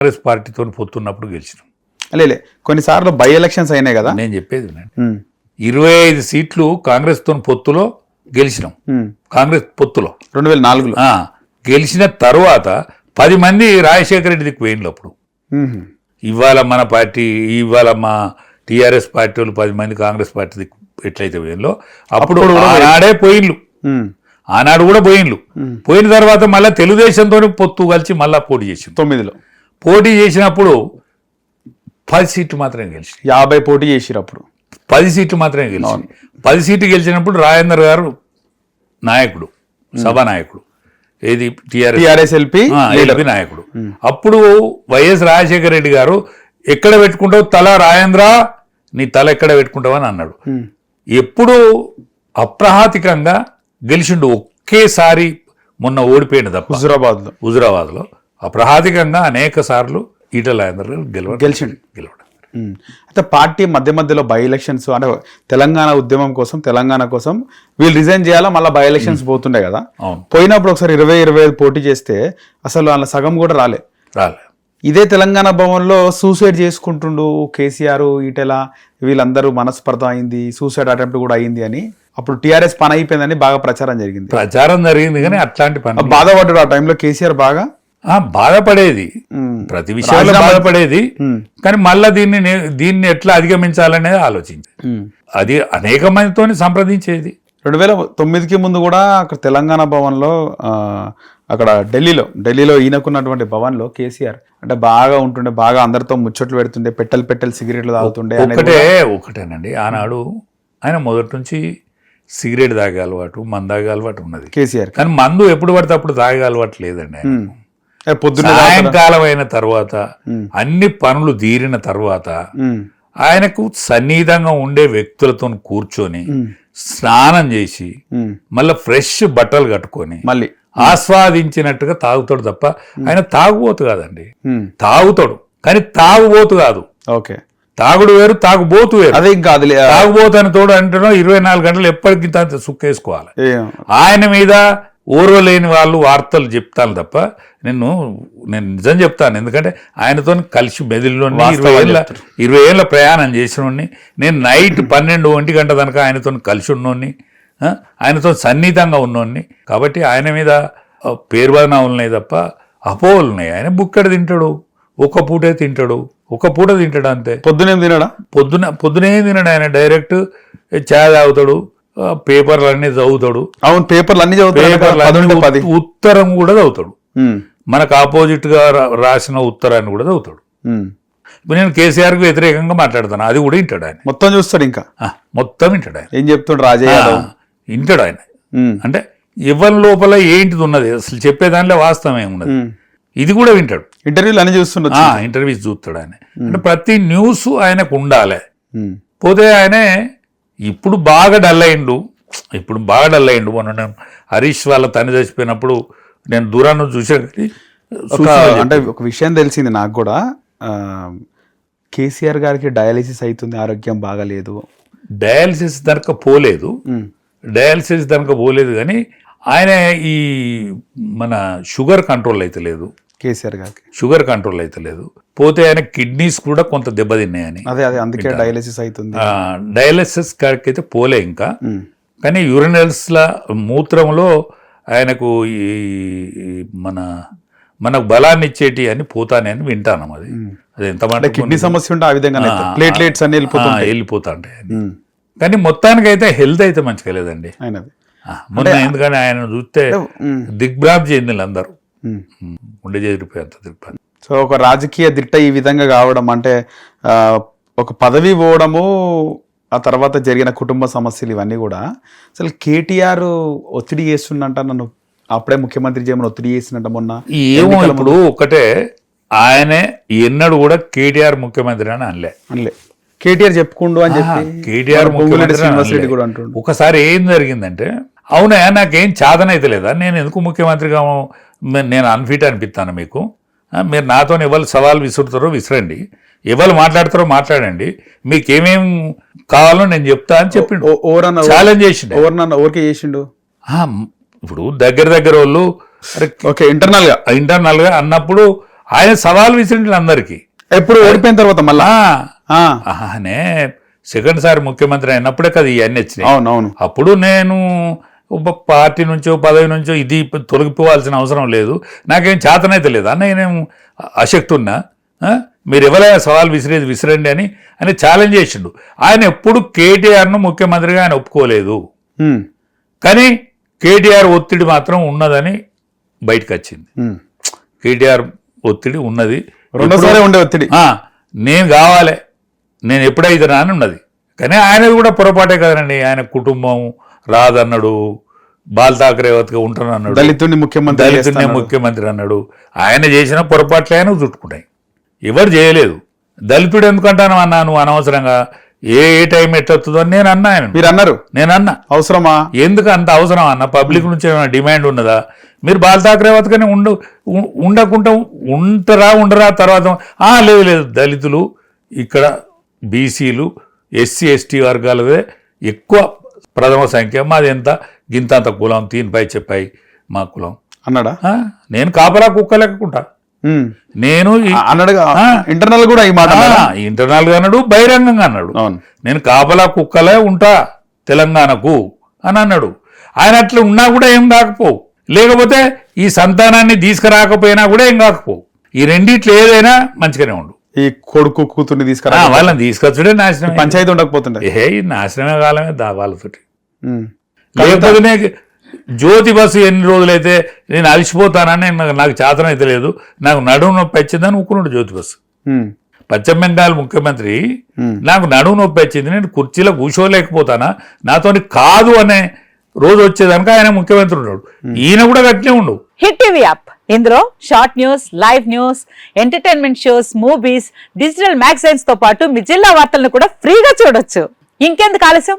కాంగ్రెస్ పార్టీతో పొత్తున్నప్పుడు గెలిచినాం. లేలే కొన్నిసార్లు బై ఎలక్షన్స్ అయినాయి కదా. నేను చెప్పేది ఇరవై ఐదు సీట్లు కాంగ్రెస్తో పొత్తులో గెలిచినాం. కాంగ్రెస్ పొత్తులో. రెండు వేల నాలుగులో గెలిచిన తర్వాత పది మంది రాజశేఖర రెడ్డి దిక్కు ఉమ్, ఇవాళ మన పార్టీ ఇవాళ మా టీఆర్ఎస్ పార్టీ వాళ్ళు పది మంది కాంగ్రెస్ పార్టీ దిక్కు ఎట్లయితే పోయినలో అప్పుడు ఆనాడే పోయిన్లు. ఆనాడు కూడా పోయిన్లు పోయిన తర్వాత మళ్ళీ తెలుగుదేశంతో పొత్తు కలిసి మళ్ళా పోటీ చేసింది తొమ్మిదిలో. పోటీ చేసినప్పుడు పది సీట్లు మాత్రమే గెలిచి యాభై పోటీ చేసిరు అప్పుడు పది సీట్లు మాత్రమే గెలిచి పది సీట్లు గెలిచినప్పుడు రాజేందర్ గారు నాయకుడు సభానాయకుడు ఏది? టిఆర్ఎస్. ఎల్పి ఎల్పి నాయకుడు. అప్పుడు వైఎస్ రాజశేఖర రెడ్డి గారు ఎక్కడ పెట్టుకుంటావు? తల రాజేంద్ర నీ తల ఎక్కడ పెట్టుకుంటావు? అని అన్నాడు. ఎప్పుడు అప్రహాతికంగా గెలిచిండు ఒకేసారి మొన్న ఓడిపోయిన తప్ప. హుజురాబాద్లో అప్రహాతికంగా అనేక సార్లు ఈటల రాజేందర్ గారు గెలవ గెలిచిండు. గెలవడం. అయితే పార్టీ మధ్య మధ్యలో బై ఎలక్షన్స్ అంటే తెలంగాణ ఉద్యమం కోసం తెలంగాణ కోసం వీళ్ళు రిజైన్ చేయాలా? మళ్ళీ బై ఎలక్షన్స్ పోతుండే కదా. పోయినప్పుడు ఒకసారి ఇరవై ఇరవై ఐదు పోటీ చేస్తే అసలు వాళ్ళ సగం కూడా రాలే. రాలే. ఇదే తెలంగాణ భవన్లో సూసైడ్ చేసుకుంటుండు కేసీఆర్ ఈటెల వీళ్ళందరూ మనస్పర్ధ అయింది సూసైడ్ అటెంప్ట్ కూడా అయింది అని. అప్పుడు టీఆర్ఎస్ పని అయిపోయిందని బాగా ప్రచారం జరిగింది. ప్రచారం జరిగింది కానీ అట్లాంటి పని బాధపడ్డాడు ఆ టైంలో కేసీఆర్ బాగా. బాధపడేది. ప్రతి విషయంలో బాధపడేది. కానీ మళ్ళా దీన్ని దీన్ని ఎట్లా అధిగమించాలనేది ఆలోచించి. అది అనేక మందితో సంప్రదించేది. రెండు వేల తొమ్మిదికి ముందు కూడా అక్కడ తెలంగాణ భవన్లో అక్కడ ఢిల్లీలో ఢిల్లీలో ఈయనకున్నటువంటి భవన్లో కేసీఆర్ అంటే బాగా ఉంటుండే బాగా అందరితో ముచ్చట్లు పెడుతుండే పెట్టెలు పెట్టెలు సిగరెట్లు తాగుతుండే ఒకటే ఒకటేనండి ఆనాడు ఆయన మొదటి నుంచి సిగరెట్ తాగే అలవాటు మందు తాగే అలవాటు ఉన్నది. కేసీఆర్ కానీ మందు ఎప్పుడు పడితే అప్పుడు తాగే అలవాటు లేదండి పొద్దున్న సాయంకాలం అయిన తర్వాత అన్ని పనులు తీరిన తర్వాత. ఆయనకు సన్నిహితంగా ఉండే వ్యక్తులతో కూర్చొని స్నానం చేసి. మళ్ళీ ఫ్రెష్ బట్టలు కట్టుకొని మళ్ళీ. ఆస్వాదించినట్టుగా తాగుతాడు తప్ప ఆయన తాగుబోతు కాదండి. తాగుతాడు. కానీ తాగుబోతు కాదు. ఓకే. తాగుడు వేరు తాగుబోతు వేరు. అదే ఇంకా తాగుబోతు అని తోడు అంటున్నా ఇరవై నాలుగు గంటలు ఎప్పటికీ సుక్కేసుకోవాలి. ఆయన మీద ఓర్వలేని వాళ్ళు వార్తలు చెప్తాను తప్ప నేను నేను నిజం చెప్తాను. ఎందుకంటే ఆయనతో కలిసి మెదిలిలోని ఇరవై ఏళ్ళ ఇరవై ఏళ్ళ ప్రయాణం చేసినోడిని నేను నైట్ పన్నెండు ఒంటి గంట కనుక ఆయనతో కలిసి ఉన్నోడిని ఆయనతో సన్నిహితంగా ఉన్నోడిని. కాబట్టి ఆయన మీద ఆ, పేరు బదనాలు ఉన్నాయి తప్ప అపోహలు ఉన్నాయి ఆయన బుక్కడ తింటాడు ఒక పూటే తింటాడు ఒక పూట తింటాడు అంతే. పొద్దునేం తినడా? పొద్దున పొద్దునే తినడు ఆయన. డైరెక్ట్ చాయ్ తాగుతాడు పేపర్లు అన్నీ చదువుతాడు. అవును పేపర్లు అన్ని చదువుతాడు ఉత్తరం కూడా చదువుతాడు. మనకు ఆపోజిట్గా రాసిన ఉత్తరాన్ని కూడా చదువుతాడు. ఇప్పుడు నేను కేసీఆర్కి వ్యతిరేకంగా మాట్లాడతాను అది కూడా వింటాడు ఆయన. మొత్తం చూస్తాడు ఇంకా? మొత్తం వింటాడు ఆయన. ఏం చెప్తుండు రాజయ్య వింటాడు ఆయన. అంటే ఎవరి లోపల ఏంటిది ఉన్నది? అసలు చెప్పే దానిలో వాస్తవం ఏమున్నది. ఇది కూడా వింటాడు. ఇంటర్వ్యూలు అన్ని చూస్తుండొచ్చు. ఆ ఇంటర్వ్యూస్ చూస్తాడు ఆయన. అంటే ప్రతి న్యూస్ ఆయనకు ఉండాలి. పోతే ఆయనే ఇప్పుడు బాగా డల్ అయిండు. ఇప్పుడు బాగా డల్ అయిండు. మొన్న నేను హరీష్ వాళ్ళ తల్లి చచ్చిపోయినప్పుడు నేను దూరాన్ని చూసాను అంటే ఒక విషయం తెలిసింది నాకు కూడా. కేసీఆర్ గారికి డయాలిసిస్ అవుతుంది ఆరోగ్యం బాగాలేదు. డయాలసిస్ దనక పోలేదు. డయాలసిస్ దనక పోలేదు కానీ ఆయన ఈ మన షుగర్ కంట్రోల్ అయితే లేదు. కేసీఆర్ గారికి. షుగర్ కంట్రోల్ అయితే లేదు. పోతే ఆయన కిడ్నీస్ కూడా కొంత దెబ్బతిన్నాయని అదే అదే అందుకే డయాలిసిస్ అవుతుంది. డయాలసిస్ కాడికి అయితే పోలే ఇంకా. కానీ యూరినల్స్ల మూత్రంలో ఆయనకు ఈ మన మనకు బలాన్ని ఇచ్చేటి అని పోతానే అని వింటాను అది. అది ఎంత మాట కిడ్నీ సమస్య ఉంటే ఆ విధంగా ప్లేట్లెట్స్ అన్ని వెళ్ళిపోతుంది వెళ్ళిపోతా ఉంటాయి. కానీ మొత్తానికి అయితే హెల్త్ అయితే మంచిగా లేదండి. మొన్న ఎందుకని ఆయన చూస్తే. దిగ్భ్రాంతి చెందిన అందరూ ఉండే చెదిరిపోయి అంత దిగ్భ్రాంతి. సో ఒక రాజకీయ దిట్ట ఈ విధంగా కావడం అంటే ఒక పదవి పోవడము ఆ తర్వాత జరిగిన కుటుంబ సమస్యలు ఇవన్నీ కూడా. అసలు కేటీఆర్ ఒత్తిడి చేస్తుందంట నన్ను అప్పుడే ముఖ్యమంత్రి చేయమని ఒత్తిడి చేసినట్ట మొన్న. ఏమో ఇప్పుడు ఒకటే ఆయనే ఎన్నడూ కూడా కేటీఆర్ ముఖ్యమంత్రి అని అనలే. అనలే. కేటీఆర్ చెప్పుకుండు అని చెప్పి కేటీఆర్ ముఖ్యమంత్రి. కూడా అంటుండు. ఒకసారి ఏం జరిగిందంటే అవునా నాకేం చాదన అయితే లేదా నేను ఎందుకు ముఖ్యమంత్రిగా నేను అన్ఫిట్ అనిపిస్తాను మీకు. మీరు నాతో ఎవరు సవాల్ విసురుతారో విసిరండి. ఎవరు మాట్లాడతారో మాట్లాడండి. మీకు ఏమేం కావాలో నేను చెప్తా అని చెప్పిండు. ఛాలెంజ్ చేసిండు. ఓరన్న ఓరికే చేసిండు? ఇప్పుడు దగ్గర దగ్గర వాళ్ళు ఓకే ఇంటర్నల్గా ఇంటర్నల్గా అన్నప్పుడు ఆయన సవాల్ విసిరిండు అందరికీ. ఎప్పుడు ఓడిపోయిన తర్వాత మళ్ళా? సెకండ్ సారి ముఖ్యమంత్రి అయినప్పుడే కదా ఇవన్నీ వచ్చినాయి. అవును అవును అప్పుడు నేను పార్టీ నుంచో పదవి నుంచో ఇది తొలగిపోవాల్సిన అవసరం లేదు. నాకేం చేతనైతే లేదు. అన్నయ్య నేను అశక్తి ఉన్నా? మీరు ఎవరైనా సవాల్ విసిరేది విసిరండి అని అని ఛాలెంజ్ చేసిండు. ఆయన ఎప్పుడు కేటీఆర్ను ముఖ్యమంత్రిగా ఆయన ఒప్పుకోలేదు. కానీ కేటీఆర్ ఒత్తిడి మాత్రం ఉన్నదని బయటకు వచ్చింది. కేటీఆర్ ఒత్తిడి ఉన్నది. రెండోసారి ఉండే ఒత్తిడి. నేను కావాలి. నేను ఎప్పుడైతే అని ఉన్నది కానీ ఆయనది కూడా పొరపాటే కదండి. ఆయన కుటుంబం రాదన్నాడు. బాల్ ఠాకరే వతగా ఉంటానన్నాడు. దళితుడిని ముఖ్యమంత్రి దళితుడినే. ముఖ్యమంత్రి అన్నాడు. ఆయన చేసిన పొరపాట్లే ఆయన చుట్టుకుంటాయి ఎవరు చేయలేదు. దళితుడు ఎందుకంటాను అన్నా నువ్వు అనవసరంగా. ఏ ఏ టైం ఎట్లొస్తుందో అని నేను అన్నా ఆయన మీరు అన్నారు. నేను అన్నా. అవసరమా? ఎందుకు అంత అవసరం అన్న? పబ్లిక్ నుంచి ఏమైనా డిమాండ్ ఉన్నదా? మీరు బాల్ ఠాకరే వతకనే ఉండు ఉండకుండా ఉంటారా ఉండరా తర్వాత ఆ లేదు లేదు. దళితులు ఇక్కడ బీసీలు ఎస్సీ ఎస్టీ వర్గాలదే ఎక్కువ ప్రథమ సంఖ్య మాది ఎంత? గింతంత కులం తీనిపై చెప్పాయి మా కులం. అన్నాడా? నేను కాపలా కుక్క లెక్కకుంటా. నేను అన్నాడుగా. ఇంటర్నల్ కూడా ఈ మాట? ఇంటర్నల్గా అన్నాడు బహిరంగంగా అన్నాడు. నేను కాపలా కుక్కలే ఉంటా తెలంగాణకు అని అన్నాడు. ఆయన అట్లా ఉన్నా కూడా ఏం కాకపోవు. లేకపోతే ఈ సంతానాన్ని తీసుకురాకపోయినా కూడా ఏం కాకపోవు. ఈ రెండిట్లో ఏదైనా మంచిగానే ఉండు. ఈ కొడుకు కూతుర్ని తీసుకురా వాళ్ళని తీసుకొచ్చుడే నాశనం పంచాయతీ ఉండకపోతుండే. ఏ నాశనమే కాలమే దా వాళ్ళతోటి. లేకపోతే జ్యోతి బస్సు ఎన్ని రోజులైతే నేను అలసిపోతానని నాకు- చేతనైతే లేదు. నాకు నడుము నొప్పి వచ్చిందని ఊరుకున్నాడు జ్యోతి బస్సు. పశ్చిమ బెంగాల్ ముఖ్యమంత్రి. నాకు నడుము నొప్పి వచ్చింది. నేను కుర్చీలో కూర్చోలేకపోతానా? నాతోని కాదు అనే రోజు వచ్చేదానికి ఆయన ముఖ్యమంత్రి ఉన్నాడు. ఈయన కూడా గట్లే ఉండు. Hit TV app. ఇందులో short news live news entertainment shows movies digital మ్యాగజైన్స్తో పాటు మీ జిల్లా వార్తలను కూడా ఫ్రీగా చూడొచ్చు. ఇంకెందుకు ఆలస్యం?